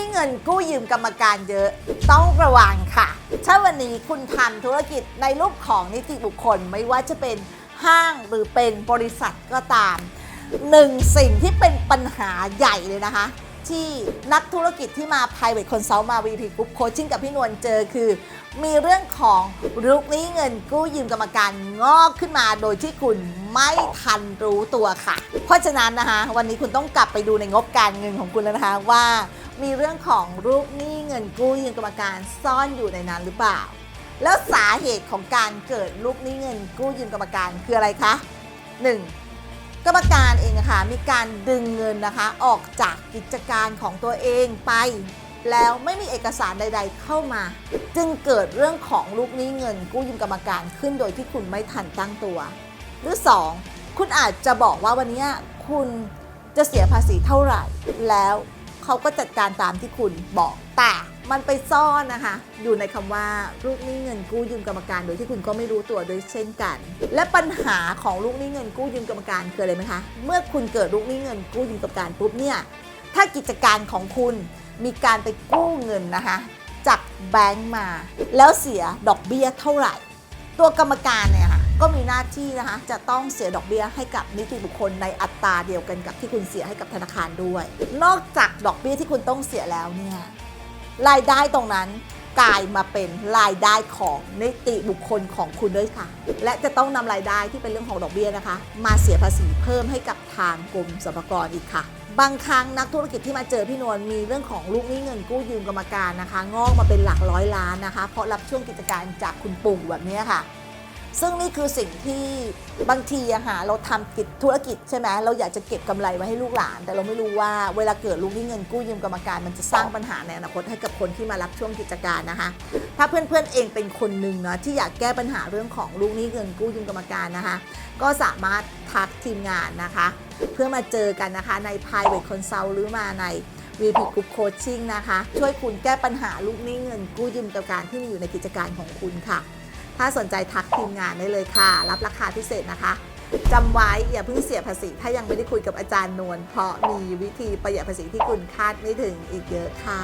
นี้เงินกู้ยืมกรรมการเยอะ ต้องระวังค่ะ ถ้าวันนี้คุณทำธุรกิจในรูปของนิติบุคคลไม่ว่าจะเป็นห้างหรือเป็นบริษัทก็ตามหนึ่งสิ่งที่เป็นปัญหาใหญ่เลยนะคะ ที่นักธุรกิจที่มา private consult มา VP Group Coaching กับพี่นวลเจอคือ มีเรื่องของลุกนี้เงินกู้ยืมกรรมการงอกขึ้นมาโดยที่คุณไม่ทันรู้ตัวค่ะ เพราะฉะนั้นนะคะ วันนี้คุณต้องกลับไปดูในงบการเงินของคุณแล้วนะคะว่า มีเรื่องของลูกหนี้เงินกู้ยืมกรรมการซ่อนอยู่ในนั้นหรือเปล่า แล้วสาเหตุของการเกิดลูกหนี้เงินกู้ยืมกรรมการคืออะไรคะ 1. กรรมการเองนะคะมีการดึงเงินนะคะออกจากกิจการของตัวเองไป แล้วไม่มีเอกสารใด ๆ เข้ามา จึงเกิดเรื่องของลูกหนี้เงินกู้ยืมกรรมการขึ้นโดยที่คุณไม่ทันตั้งตัว หรือ 2. คุณอาจจะบอกว่าวันนี้คุณจะเสียภาษีเท่าไหร่แล้ว เขาก็จัดการตามที่คุณบอกแต่มันไปซ่อนนะคะ อยู่ในคำว่าลูกหนี้เงินกู้ยืมกรรมการโดยที่คุณก็ไม่รู้ตัวโดยเช่นกัน และปัญหาของลูกหนี้เงินกู้ยืมกรรมการคืออะไรไหมคะ เมื่อคุณเกิดลูกหนี้เงินกู้ยืมกรรมการปุ๊บเนี่ย ถ้ากิจการของคุณมีการไปกู้เงินนะคะ จากแบงก์มา แล้วเสียดอกเบี้ยเท่าไหร่ ตัวกรรมการเนี่ยค่ะ ก็มีหน้าที่นะคะจะต้องเสียดอกเบี้ยให้กับนิติบุคคลในอัตราเดียวกันกับที่คุณเสียให้กับธนาคารด้วย นอกจากดอกเบี้ยที่คุณต้องเสียแล้วเนี่ยรายได้ตรงนั้นกลายมาเป็นรายได้ของนิติบุคคลของคุณด้วยค่ะ และจะต้องนำรายได้ที่เป็นเรื่องของดอกเบี้ยนะคะ มาเสียภาษีเพิ่มให้กับทางกรมสรรพากรอีกค่ะ บางครั้งนักธุรกิจที่มาเจอพี่นวลมีเรื่องของลูกหนี้เงินกู้ยืมกรรมการนะคะ งอกมาเป็นหลักร้อยล้านนะคะ เพราะรับช่วงกิจการจากคุณปู่แบบนี้ค่ะ ซึ่งนี่คือสิ่งที่บางทีอะค่ะเราทำกิจธุรกิจใช่ไหมเราอยากจะเก็บกำไรไว้ให้ลูกหลาน แต่เราไม่รู้ว่าเวลาเกิดลูกหนี้เงินกู้ยืมกรรมการมันจะสร้างปัญหาในอนาคตให้กับคนที่มารับช่วงกิจการนะคะ ถ้าเพื่อนๆเองเป็นคนหนึ่งเนาะที่อยากแก้ปัญหาเรื่องของลูกหนี้เงินกู้ยืมกรรมการนะคะ ก็สามารถทักทีมงานนะคะ เพื่อมาเจอกันนะคะใน private consult หรือมาใน VP Group Coaching นะคะ ช่วยคุณแก้ปัญหาลูกหนี้เงินกู้ยืมกรรมการที่มีอยู่ในกิจการของคุณค่ะ ถ้าสนใจทักทีมงานได้เลยค่ะ รับราคาพิเศษนะคะจำไว้อย่าเพิ่งเสียภาษี ถ้ายังไม่ได้คุยกับอาจารย์นวลเพราะมีวิธีประหยัดภาษีที่คุณคาดไม่ถึงอีกเยอะค่ะ